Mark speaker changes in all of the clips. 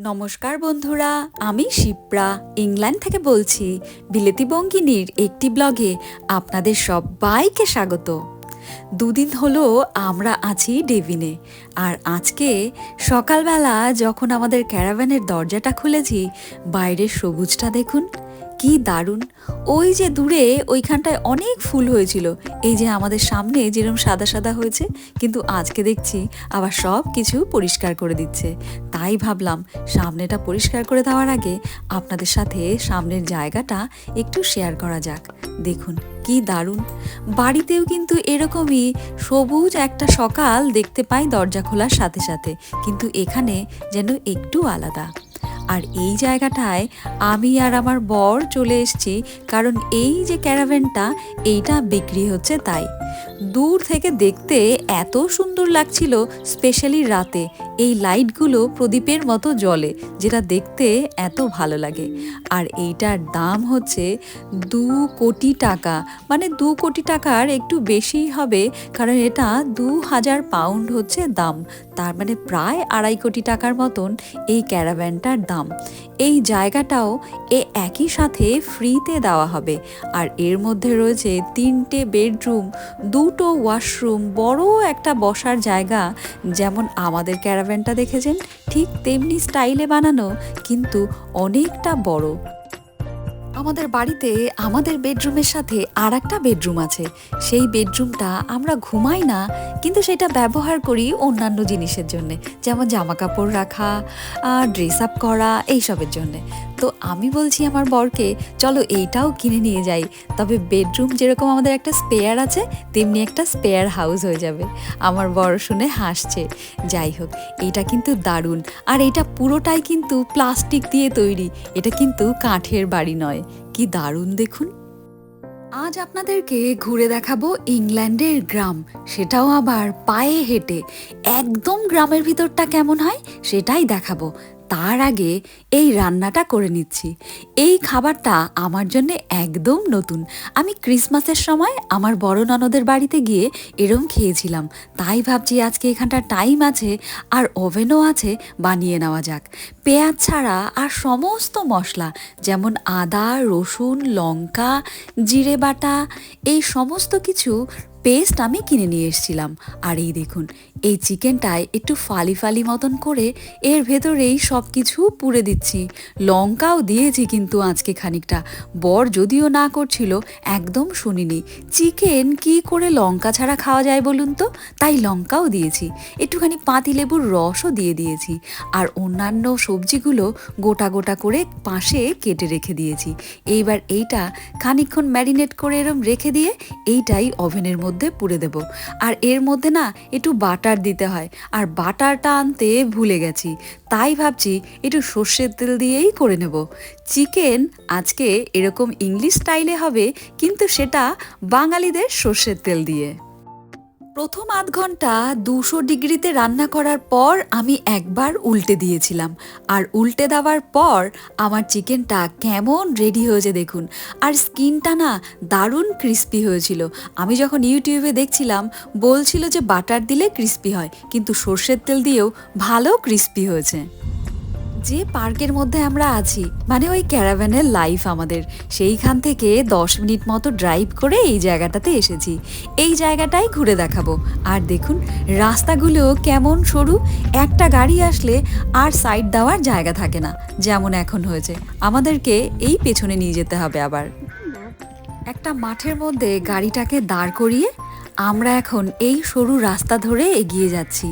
Speaker 1: নমস্কার বন্ধুরা, আমি শিপ্রা, ইংল্যান্ড থেকে বলছি, বিলেতি বঙ্গিনীর একটি ব্লগে আপনাদের সবাইকে স্বাগত। দুদিন হলো আমরা আছি ডেভিনে, আর আজকে সকালবেলা যখন আমাদের ক্যারাভ্যানের দরজাটা খুলেছি, বাইরের সবুজটা দেখুন কি দারুণ। ওই যে দূরে ওইখানটায় অনেক ফুল হয়েছিল। এই যে আমাদের সামনে যেরকম সাদা সাদা হয়েছে, কিন্তু আজকে দেখছি আবার সব কিছু পরিষ্কার করে দিচ্ছে। তাই ভাবলাম সামনেটা পরিষ্কার করে দেওয়ার আগে আপনাদের সাথে সামনের জায়গাটা একটু শেয়ার করা যাক। দেখুন কি দারুণ। বাড়িতেও কিন্তু এরকমই সবুজ একটা সকাল দেখতে পাই দরজা খোলার সাথে সাথে, কিন্তু এখানে যেন একটু আলাদা। আর এই জায়গাটায় আমি আর আমার বর চলে এসেছি, কারণ এই যে ক্যারাভেনটা, এইটা বিক্রি হচ্ছে তাই। দূর থেকে দেখতে এত সুন্দর লাগছিল, স্পেশালি রাতে। এই লাইটগুলো প্রদীপের মতো জ্বলে, যেটা দেখতে এত ভালো লাগে। আর এইটার দাম হচ্ছে দু কোটি টাকা। মানে দু কোটি টাকার একটু বেশি হবে, কারণ এটা দু হাজার পাউন্ড হচ্ছে দাম। তার মানে প্রায় আড়াই কোটি টাকার মতন এই ক্যারাভ্যানটার দাম। এই জায়গাটাও এ একই সাথে ফ্রিতে দেওয়া হবে। আর এর মধ্যে রয়েছে তিনটে বেডরুম দুটো ওয়াশরুম, বড় একটা বসার জায়গা, যেমন আমাদের ক্যারাভ্যানটা দেখেছেন, ঠিক তেমনি স্টাইলে বানানো, কিন্তু অনেকটা বড়। আমাদের বাড়িতে আমাদের বেডরুমের সাথে আর একটা বেডরুম আছে। সেই বেডরুমটা আমরা ঘুমাই না, কিন্তু সেটা ব্যবহার করি অন্যান্য জিনিসের জন্য। যেমন জামা কাপড় রাখা ড্রেস আপ করা, এইসবের জন্যে। তো আমি বলছি আমার বরকে, চলো এইটাও কিনে নিয়ে যাই। তবে বেডরুম যেরকম আমাদের একটা স্পেয়ার আছে, তেমনি একটা স্পেয়ার হাউস হয়ে যাবে। আমার বর শুনে হাসছে। যাই হোক এটা কিন্তু দারুণ। আর এটা পুরোটাই কিন্তু প্লাস্টিক দিয়ে তৈরি। এটা কিন্তু কাঠের বাড়ি নয়। কি দারুণ দেখুন। আজ আপনাদেরকে ঘুরে দেখাবো ইংল্যান্ডের গ্রাম। সেটাও আবার পায়ে হেঁটে। একদম গ্রামের ভিতরটা কেমন হয় সেটাই দেখাবো। তার আগে এই রান্নাটা করে নিচ্ছি। এই খাবারটা আমার জন্য একদম নতুন। আমি ক্রিসমাসের সময় আমার বড় ননদের বাড়িতে গিয়ে এরম খেয়েছিলাম। তাই ভাবছি আজকে এখানটা টাইম আছে আর ওভেনও আছে, বানিয়ে নেওয়া যাক। পেঁয়াজ ছাড়া আর সমস্ত মশলা, যেমন আদা, রসুন, লঙ্কা, জিরে বাটা, এই সমস্ত কিছু পেস্ট আমি কিনে নিয়ে এসেছিলাম। আর এই দেখুন, এই চিকেনটায় একটু ফালি ফালি মতন করে এর ভেতরেই সব কিছু পুড়ে দিচ্ছি। লঙ্কাও দিয়েছি কিন্তু আজকে খানিকটা। বর যদিও না করছিল, একদম শুনিনি। চিকেন কি করে লঙ্কা ছাড়া খাওয়া যায় বলুন তো? তাই লঙ্কাও দিয়েছি। একটুখানি পাতি লেবুর রসও দিয়ে দিয়েছি। আর অন্যান্য সবজিগুলো গোটা গোটা করে পাশে কেটে রেখে দিয়েছি। এইবার এইটা খানিকক্ষণ ম্যারিনেট করে এরম রেখে দিয়ে এইটাই ওভেনের মধ্যে পুড়ে দেব। আর এর মধ্যে না একটু বাটার দিতে হয়। আর বাটারটা আনতে ভুলে গেছি। তাই ভাবছি একটু সর্ষের তেল দিয়েই করে নেব। চিকেন আজকে এরকম ইংলিশ স্টাইলে হবে, কিন্তু সেটা বাঙালিদের সর্ষের তেল দিয়ে। প্রথম আধ ঘণ্টা দুশো ডিগ্রিতে রান্না করার পর আমি একবার উল্টে দিয়েছিলাম। আর উল্টে দেওয়ার পর আমার চিকেনটা কেমন রেডি হয়েছে দেখুন। আর স্কিনটা না দারুণ ক্রিস্পি হয়েছিল। আমি যখন ইউটিউবে দেখছিলাম, বলছিল যে বাটার দিলে ক্রিস্পি হয়, কিন্তু সর্ষের তেল দিয়েও ভালো ক্রিস্পি হয়েছে। যে পার্কের মধ্যে আমরা আছি মানে ওই ক্যারাভ্যানের লাইফ আমাদের। সেইখান থেকে দশ মিনিট মতো ড্রাইভ করে এই জায়গাটাতে এসেছি। এই জায়গাটাই ঘুরে দেখাবো। আর দেখুন, রাস্তাগুলো কেমন সরু। একটা গাড়ি আসলে আর সাইড দেওয়ার জায়গা থাকে না, যেমন এখন হয়েছে। আমাদেরকে এই পেছনে নিয়ে যেতে হবে আবার। একটা মাঠের মধ্যে গাড়িটাকে দাঁড় করিয়ে আমরা এখন এই সরু রাস্তা ধরে এগিয়ে যাচ্ছি।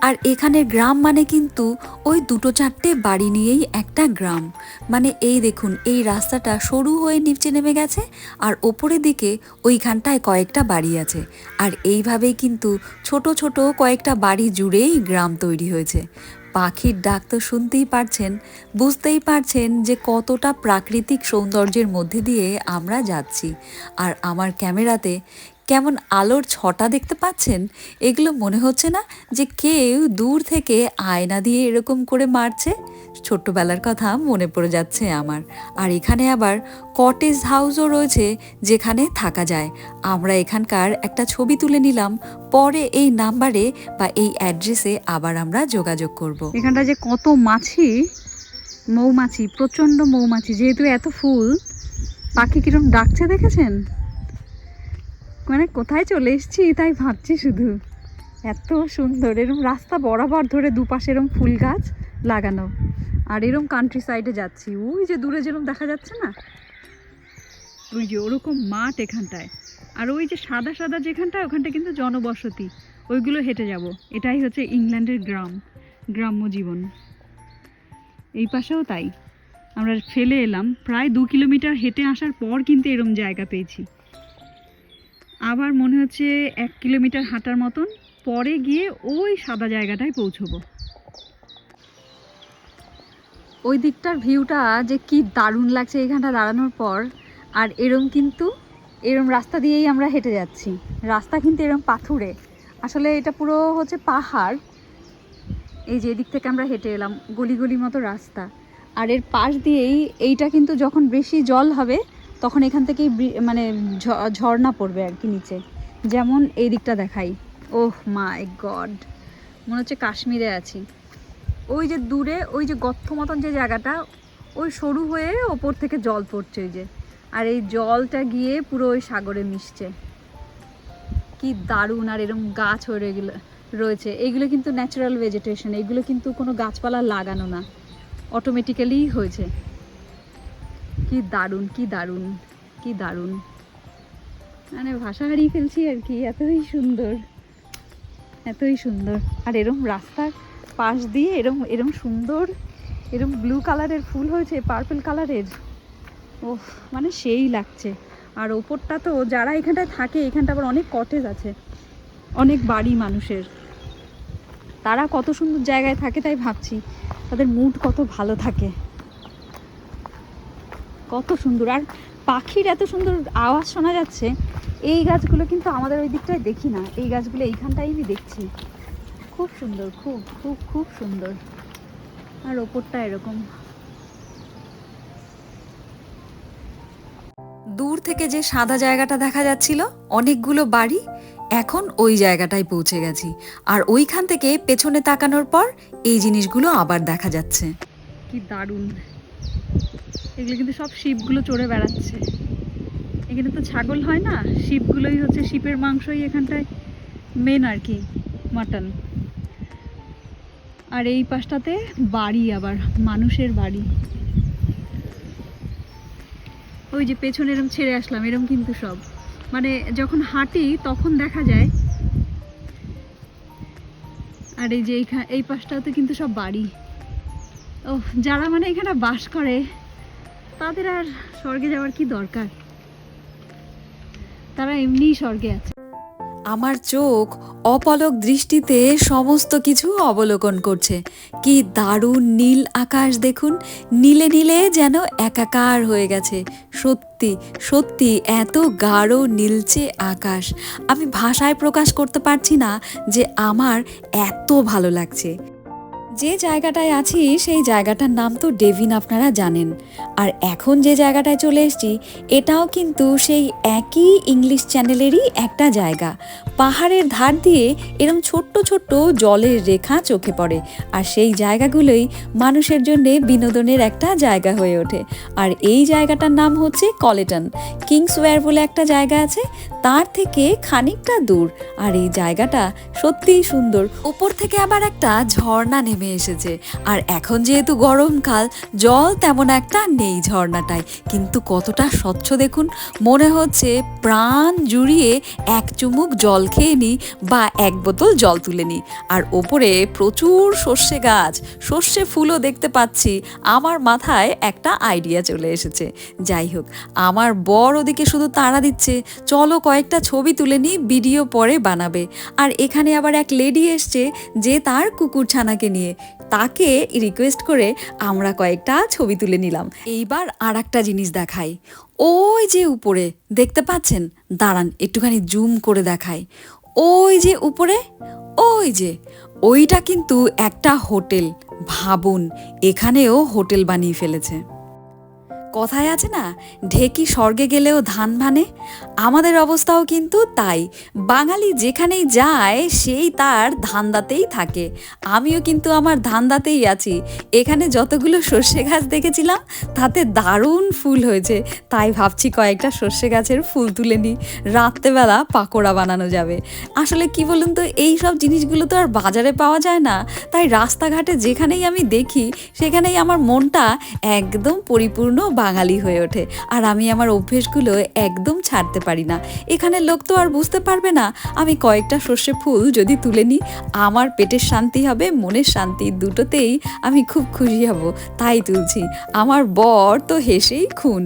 Speaker 1: আর এখানে গ্রাম মানে কিন্তু ওই দুটো চারটে বাড়ি নিয়েই একটা গ্রাম। মানে এই দেখুন, এই রাস্তাটা সরু হয়ে নিচে নেমে গেছে আর ওপরের দিকে ওইখানটায় কয়েকটা বাড়ি আছে। আর এইভাবেই কিন্তু ছোট ছোট কয়েকটা বাড়ি জুড়েই গ্রাম তৈরি হয়েছে। পাখির ডাক তো শুনতেই পারছেন, বুঝতেই পারছেন যে কতটা প্রাকৃতিক সৌন্দর্যের মধ্যে দিয়ে আমরা যাচ্ছি। আর আমার ক্যামেরাতে কেমন আলোর ছটা দেখতে পাচ্ছেন? এগুলো মনে হচ্ছে না যে কেউ দূর থেকে আয়না দিয়ে এরকম করে মারছে? ছোট্টবেলার কথা মনে পড়ে যাচ্ছে আমার। আর এখানে আবার কটেজ হাউসও রয়েছে যেখানে থাকা যায়। আমরা এখানকার একটা ছবি তুলে নিলাম। পরে এই নাম্বারে বা এই অ্যাড্রেসে আবার আমরা যোগাযোগ করব।
Speaker 2: এখানটা যে কত মাছি? মৌমাছি, প্রচণ্ড মৌমাছি। যেহেতু এত ফুল, পাখি কিরম ডাকছে দেখেছেন? মানে কোথায় চলে এসছি তাই ভাবছি শুধু। এত সুন্দর, এরম রাস্তা বরাবর ধরে দুপাশে এরম ফুল গাছ লাগানো। আর এরম কান্ট্রি সাইডে যাচ্ছি। ওই যে দূরে যেরকম দেখা যাচ্ছে না? ওই যে ওরকম মাঠ এখানটায়। আর ওই যে সাদা সাদা যেখানটায় ওখানটা কিন্তু জনবসতি। ওইগুলো হেঁটে যাব। এটাই হচ্ছে ইংল্যান্ডের গ্রাম, গ্রাম্য জীবন। এই পাশেও তাই। আমরা ফেলে এলাম। প্রায় দু কিলোমিটার হেঁটে আসার পর কিন্তু এরম জায়গা পেয়েছি। আবার মনে হচ্ছে এক কিলোমিটার হাঁটার মতন, পরে গিয়ে ওই সাদা জায়গাটায় পৌঁছবো। ওই দিকটার ভিউটা যে কি দারুণ লাগছে এখানটা দাঁড়ানোর পর, আর এরম কিন্তু, এরম রাস্তা দিয়েই আমরা হেঁটে যাচ্ছি। রাস্তা কিন্তু এরম পাথুরে। আসলে এটা পুরো হচ্ছে পাহাড়। এই যে এদিক থেকে আমরা হেঁটে এলাম, গলি গলি মতো রাস্তা। আর এর পাশ দিয়েই এইটা কিন্তু যখন বেশি জল হবে তখন এখান থেকেই মানে ঝর্ণা পড়বে আর কি নিচে। যেমন এই দিকটা দেখাই। Oh my god. মনে হচ্ছে কাশ্মীরে আছি। ওই যে দূরে, ওই যে গর্ত মতন যে জায়গাটা, ওই সরু হয়ে ওপর থেকে জল পড়ছে ওই যে। আর এই জলটা গিয়ে পুরো ওই সাগরে মিশছে। কি দারুণ! আর এরকম গাছ হয়ে গেলো রয়েছে। এইগুলো কিন্তু ন্যাচারাল ভেজিটেশন এইগুলো কিন্তু কোনো গাছপালা লাগানো না। অটোমেটিক্যালি হয়েছে। কি দারুণ কি দারুণ কি দারুণ। মানে ভাষা হারিয়ে ফেলছি আর কি, এতই সুন্দর এতই সুন্দর। আর এরম রাস্তার পাশ দিয়ে এরম এরম সুন্দর, এরম ব্লু কালারের ফুল হয়েছে পার্পল কালারের ও মানে সেই লাগছে। আর ওপরটা তো যারা এখানটায় থাকে, এখানটা আবার অনেক কটেজ আছে, অনেক বাড়ি মানুষের। তারা কত সুন্দর জায়গায় থাকে তাই ভাবছি, তাদের মুড কত ভালো থাকে। কত সুন্দর। আর পাখির এত সুন্দর আওয়াজ শোনা যাচ্ছে এই গাছগুলো কিন্তু আমাদের ওই দিকটায় দেখি না। এই গাছগুলো এইখানটাই আমি দেখছি। খুব সুন্দর খুব খুব খুব সুন্দর। আর ওপরটা এরকম। দূর থেকে যে সাদা জায়গাটা দেখা যাচ্ছিল অনেকগুলো বাড়ি এখন ওই জায়গাটায় পৌঁছে গেছি। আর ওইখান থেকে পেছনে তাকানোর পর এই জিনিসগুলো আবার দেখা যাচ্ছে। কি দারুণ। এগুলো কিন্তু সব শিপগুলো চড়ে বেড়াচ্ছে। এখানে তো ছাগল হয় না, শিপগুলোই হচ্ছে শিপের মাংসই এখানটায় মেন আর কি মাটন আর এই পাশটাতে বাড়ি আবার, মানুষের বাড়ি। ওই যে পেছনে এরম ছেড়ে আসলাম, এরম কিন্তু সব। মানে যখন হাঁটি তখন দেখা যায়। আর এই যে এই পাশটাতে কিন্তু সব বাড়ি। ও যারা মানে এখানে বাস করে তাদের আর স্বর্গে যাওয়ার কি দরকার? তারা এমনিই স্বর্গে আছে। আমার চোখ অপলক দৃষ্টিতে সমস্ত কিছু অবলোকন করছে। কি দারুণ নীল আকাশ দেখুন, নীলে নীলে যেন একাকার হয়ে গেছে। সত্যি সত্যি, এত গাঢ় নীলচে আকাশ। আমি ভাষায় প্রকাশ করতে পারছি না যে আমার এত ভালো লাগছে। যে জায়গাটায় আছি, সেই জায়গাটার নাম তো ডেভিন, আপনারা জানেন। আর এখন যে জায়গাটায় চলে এসেছি, এটাও কিন্তু সেই একই ইংলিশ চ্যানেলেরই একটা জায়গা। পাহাড়ের ধার দিয়ে এরম ছোট্ট ছোট্ট জলের রেখা চোখে পড়ে। আর সেই জায়গাগুলোই মানুষের জন্যে বিনোদনের একটা জায়গা হয়ে ওঠে। আর এই জায়গাটার নাম হচ্ছে কলেটন। কিংসওয়্যার বলে একটা জায়গা আছে তার থেকে খানিকটা দূর। আর এই জায়গাটা সত্যিই সুন্দর। উপর থেকে আবার একটা ঝর্ণা নেমে এসেছে। আর এখন যেহেতু গরমকাল, জল তেমন একটা নেই ঝর্ণাটায়। কিন্তু কতটা স্বচ্ছ দেখুন। মনে হচ্ছে প্রাণ জুড়িয়ে এক চুমুক জল খেয়ে নিই বা এক বোতল জল তুলে নিই আর ওপরে প্রচুর সর্ষে গাছ। সর্ষে ফুলও দেখতে পাচ্ছি। আমার মাথায় একটা আইডিয়া চলে এসেছে। যাই হোক, আমার বর ওদিকে শুধু তাড়া দিচ্ছে। চলো কয়েকটা ছবি তুলে নিই ভিডিও পরে বানাবে। আর এখানে আবার এক লেডি এসছে যে তার কুকুরছানাকে নিয়ে। তাকে রিকোয়েস্ট করে আমরা কয়েকটা ছবি তুলে নিলাম। এইবার আর একটা জিনিস দেখাই। ওই যে উপরে, দেখতে পাচ্ছেন? দাঁড়ান, একটুখানি জুম করে দেখাই। ওই যে উপরে, ওই যে। ওইটা কিন্তু একটা হোটেল। ভাবুন, এখানেও হোটেল বানিয়ে ফেলেছে।
Speaker 1: কথায় আছে না, ঢেকি স্বর্গে গেলেও ধান ভানে? আমাদের অবস্থাও কিন্তু তাই। বাঙালি যেখানেই যায়, সেই তার ধান্দাতেই থাকে। আমিও কিন্তু আমার ধান্দাতেই আছি। এখানে যতগুলো সর্ষে গাছ দেখেছিলাম, তাতে দারুণ ফুল হয়েছে। তাই ভাবছি কয়েকটা সর্ষে গাছের ফুল তুলে নিই। রাত্রেবেলা পাকোড়া বানানো যাবে। আসলে কি বলুন তো, এই সব জিনিসগুলো তো আর বাজারে পাওয়া যায় না। তাই রাস্তাঘাটে যেখানেই আমি দেখি, সেখানেই আমার মনটা একদম পরিপূর্ণ বাঙালি হয়ে ওঠে। আর আমি আমার অভ্যেসগুলো একদম ছাড়তে পারি না। এখানে লোক তো আর বুঝতে পারবে না। আমি কয়েকটা সর্ষে ফুল যদি তুলে নিই, আমার পেটের শান্তি হবে, মনের শান্তি দুটোতেই আমি খুব খুশি হব। তাই তুলছি। আমার বর তো হেসেই খুন।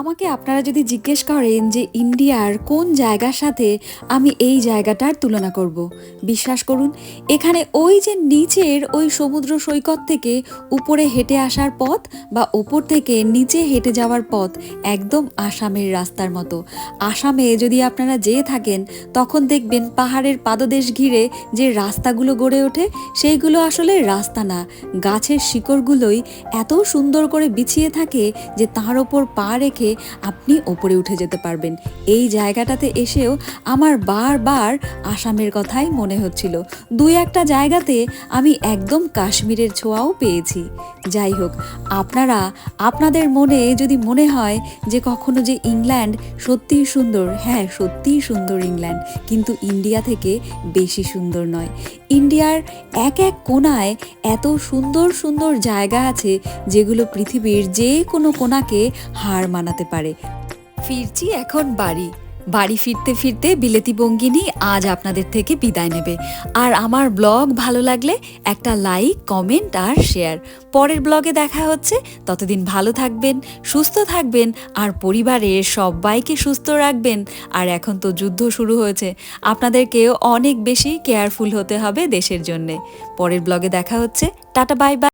Speaker 1: আমাকে আপনারা যদি জিজ্ঞেস করেন যে ইন্ডিয়ার কোন জায়গার সাথে আমি এই জায়গাটার তুলনা করব, বিশ্বাস করুন, এখানে ওই যে নিচের ওই সমুদ্র সৈকত থেকে উপরে হেঁটে আসার পথ বা ওপর থেকে নিচে হেঁটে যাওয়ার পথ একদম আসামের রাস্তার মতো। আসামে যদি আপনারা যেয়ে থাকেন, তখন দেখবেন পাহাড়ের পাদদেশ ঘিরে যে রাস্তাগুলো গড়ে ওঠে, সেইগুলো আসলে রাস্তা না। গাছের শিকড়গুলোই এত সুন্দর করে বিছিয়ে থাকে যে তার ওপর পা রেখে আপনি ওপরে উঠে যেতে পারবেন। এই জায়গাটাতে এসেও আমার বারবার আসামের কথাই মনে হচ্ছিল। দুই একটা জায়গাতে আমি একদম কাশ্মীরের ছোঁয়াও পেয়েছি। যাই হোক, আপনারা, আপনাদের মনে যদি মনে হয় যে কখনো যে ইংল্যান্ড সত্যিই সুন্দর হ্যাঁ সত্যিই সুন্দর ইংল্যান্ড, কিন্তু ইন্ডিয়া থেকে বেশি সুন্দর নয়। ইন্ডিয়ার এক এক কোনায় এত সুন্দর সুন্দর জায়গা আছে যেগুলো পৃথিবীর যে কোনো কোনাকে হার মানাতে পারে। ফিরছি এখন বাড়ি। বাড়ি ফিরতে ফিরতে বিলেতি বঙ্গিনী আজ আপনাদের থেকে বিদায় নেবে। আর আমার ব্লগ ভালো লাগলে একটা লাইক, কমেন্ট আর শেয়ার। পরের ব্লগে দেখা হচ্ছে। ততদিন ভালো থাকবেন, সুস্থ থাকবেন আর পরিবারের সবাইকে সুস্থ রাখবেন। আর এখন তো যুদ্ধ শুরু হয়েছে। আপনাদেরকেও অনেক বেশি কেয়ারফুল হতে হবে দেশের জন্যে। পরের ব্লগে দেখা হচ্ছে। Tata, bye bye.